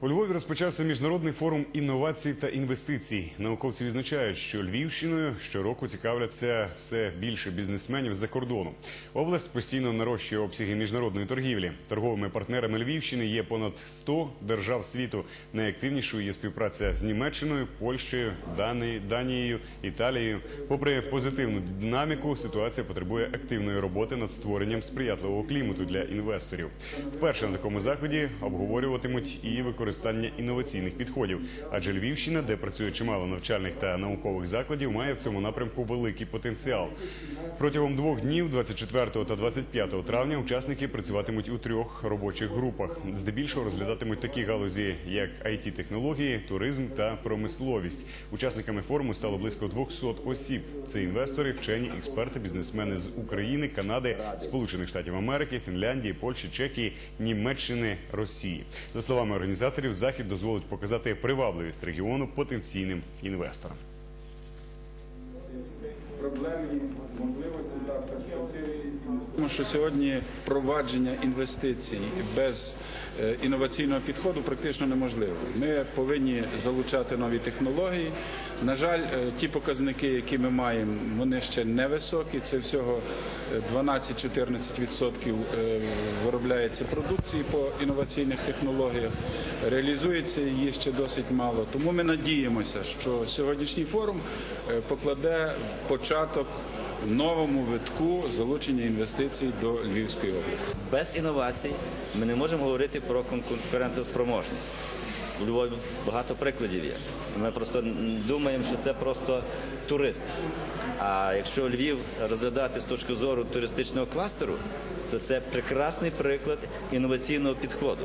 У Львові розпочався міжнародний форум інновацій та інвестицій. Науковці відзначають, що Львівщиною щороку цікавляться все більше бізнесменів з-за кордону. Область постійно нарощує обсяги міжнародної торгівлі. Торговими партнерами Львівщини є понад 100 держав світу. Найактивнішою є співпраця з Німеччиною, Польщею, Дані- Данією, Італією. Попри позитивну динаміку, ситуація потребує активної роботи над створенням сприятливого клімату для інвесторів. Вперше на такому заході обговорюватимуть і використання інноваційних підходів. Адже Львівщина, де працює чимало навчальних та наукових закладів, має в цьому напрямку великий потенціал. Протягом двох днів, 24 та 25 травня, учасники працюватимуть у трьох робочих групах. Здебільшого розглядатимуть такі галузі, як it технології туризм та промисловість. Учасниками форуму стало близько 200 осіб. Це інвестори, вчені, експерти, бізнесмени з України, Канади, Сполучених Штатів Америки, Фінляндії, Польщі, Чехії, Німеччини, Росії. За словами організаторів, захід дозволить показати привабливість регіону потенційним інвесторам. Тому що сьогодні впровадження інвестицій без е, інноваційного підходу практично неможливо. Ми повинні залучати нові технології. На жаль, е, ті показники, які ми маємо, вони ще невисокі. Це всього е, 12-14% е, виробляється продукції по інноваційних технологіях. Реалізується її ще досить мало. Тому ми надіємося, що сьогоднішній форум покладе початок новому витку залучення інвестицій до Львівської області. Без інновацій ми не можемо говорити про конкурентоспроможність. У Львові багато прикладів є. Ми просто думаємо, що це просто туризм. А якщо Львів розглядати з точки зору туристичного кластеру, то це прекрасний приклад інноваційного підходу,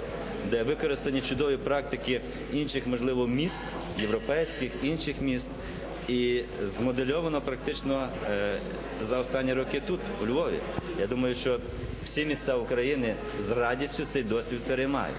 де використані чудові практики інших, можливо, міст, європейських, інших міст. І змодельовано практично е, за останні роки тут, у Львові. Я думаю, що всі міста України з радістю цей досвід переймають.